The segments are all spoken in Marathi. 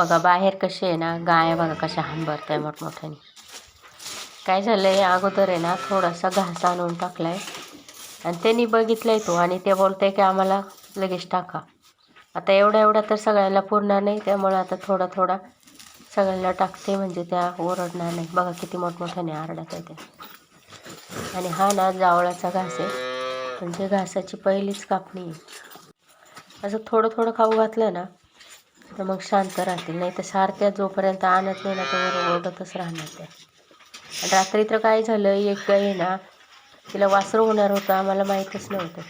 बघा बाहेर कसे आहे ना गाय बघा कशा हंबरत आहे मोठमोठ्याने. काय झालं आहे अगोदर आहे ना थोडासा घास आणून टाकला आहे आणि त्यांनी बघितलं आहे तो आणि ते बोलत आहे की आम्हाला लगेच टाका. आता एवढा एवढा तर सगळ्याला पुरणार नाही त्यामुळे आता थोडा थोडा सगळ्यांना टाकते म्हणजे त्या ओरडणार नाही. बघा किती मोठमोठ्याने आरडत आहे ते. आणि हा ना जावळाचा घास आहे. म्हणजे घासाची पहिलीच कापणी आहे. असं थोडं थोडं खाऊ घातलं ना तर मग शांत राहतील. नाही तर सारख्या जोपर्यंत आणत नाही ना तोवर ओरडतच राहणार त्या. आणि रात्री तर काय झालं एक गाय आहे ना तिला वासरू होणार होतं आम्हाला माहीतच नव्हतं.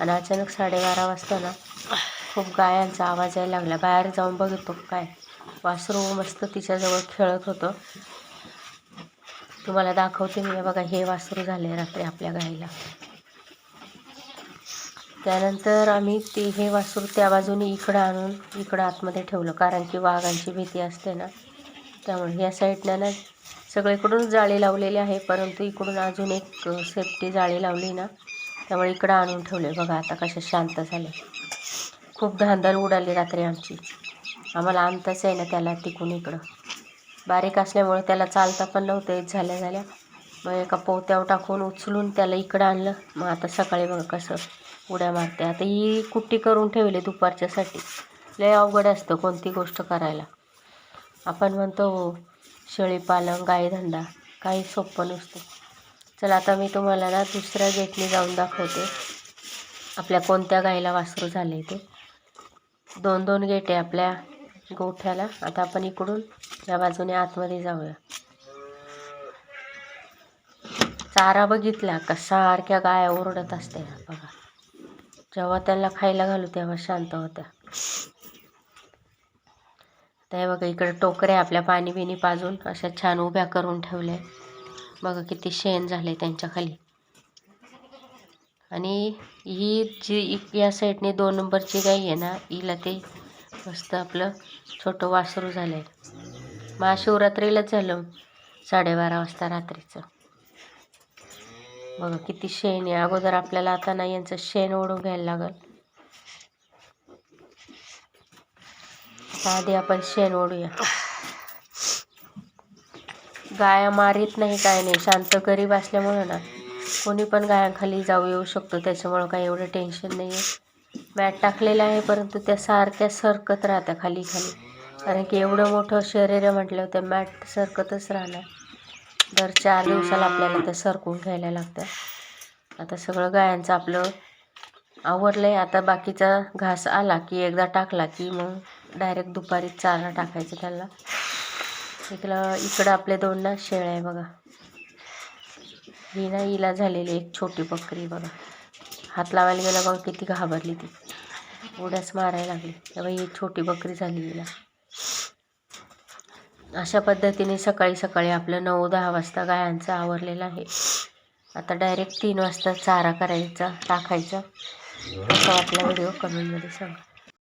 आणि अचानक साडेबारा वाजता ना खूप गायांचा आवाज यायला लागला. बाहेर जाऊन बघतो काय वासरू मस्त तिच्याजवळ खेळत होतं. तुम्हाला दाखवते मी बघा हे वासरू झाले रात्री आपल्या गाईला. त्यानंतर आम्ही ते हे वासरू त्या बाजूने इकडं आणून इकडं आतमध्ये ठेवलं. कारण की वाघांची भीती असते ना. त्यामुळे ह्या साईडनं ना सगळीकडून जाळी लावलेली आहे. परंतु इकडून अजून एक सेफ्टी जाळी लावली ना त्यामुळे इकडं आणून ठेवले बघा आता कसे शांत झाले. खूप धांदल उडाली रात्री आमची. आम्हाला आणताच आहे ना त्याला तिकून इकडं. बारीक असल्यामुळे त्याला चालता पण नव्हतं. झाल्या झाल्या. मग एका पोत्यावर टाकून उचलून त्याला इकडं आणलं. मग आता सकाळी बघा कसं उड्या मारते. आता ही कुट्टी करून ठेवली दुपारच्यासाठी. लय अवघड असतं कोणती गोष्ट करायला. आपण म्हणतो शेळी शेळीपालन गायधंदा काही सोपं नसतं. चला आता मी तुम्हाला ना दुसऱ्या गेटने जाऊन दाखवते. आपल्या कोणत्या गाईला वासरू झाले ते. दोन दोन गेट आहे आपल्या गोठ्याला. आता आपण इकडून या बाजूने आतमध्ये जाऊया. चारा बघितला का सारख्या गाया ओरडत असते बघा. जेव्हा त्याला खायला घालू तेव्हा शांत होत्या. ते बघा इकडे टोकऱ्या आपल्या पाणी बिणी पाजून अशा छान उभ्या करून ठेवल्या. बघा किती शेण झाले त्यांच्या खाली. आणि ही जी इ- या साईडने दोन नंबरची गाई आहे ना हिला ते मस्त आपलं छोटं वासरू झालं आहे महाशिवरात्रीलाच झालं साडेबारा वाजता रात्रीचं. बघा किती शेण आहे. अगोदर आपल्याला आता नाही यांचं शेण ओढून घ्यायला लागल. आधी आपण शेण ओढूया. गाया मारीत नाही काय नाही. शांत गरीब असल्यामुळं ना कोणी पण गायांखाली जाऊ येऊ शकतो. त्याच्यामुळं काही एवढं टेन्शन नाही आहे. मॅट टाकलेलं आहे परंतु त्या सारख्या सरकत राहत्या खाली खाली. कारण की एवढं मोठं शरीर आहे म्हटल्यावर त्या मॅट सरकतच राहणार. दर चार दिवसाला आपल्याला त्या सरकून घ्यायला लागतं. आता सगळं गायांचं आपलं आवडलं आहे आता बाकीचा घास आला की एकदा टाकला की मग डायरेक्ट दुपारी चारा टाकायचं त्याला. इकडं इकडं आपले दोन ना शेळ्या आहे बघा. ही ना हिला झालेली एक छोटी बकरी बघा. हात लावायला गेला बघा किती घाबरली ती. उड्याच मारायला लागली. तेव्हा ही छोटी बकरी झाली हिला. अशा पद्धतीने सकाळी सकाळी आपलं नऊ दहा वाजता गायांचं आवरलेलं आहे. आता डायरेक्ट तीन वाजता चारा करायचा टाकायचा. कसा वाटला व्हिडिओ कमेंटमध्ये सांगा.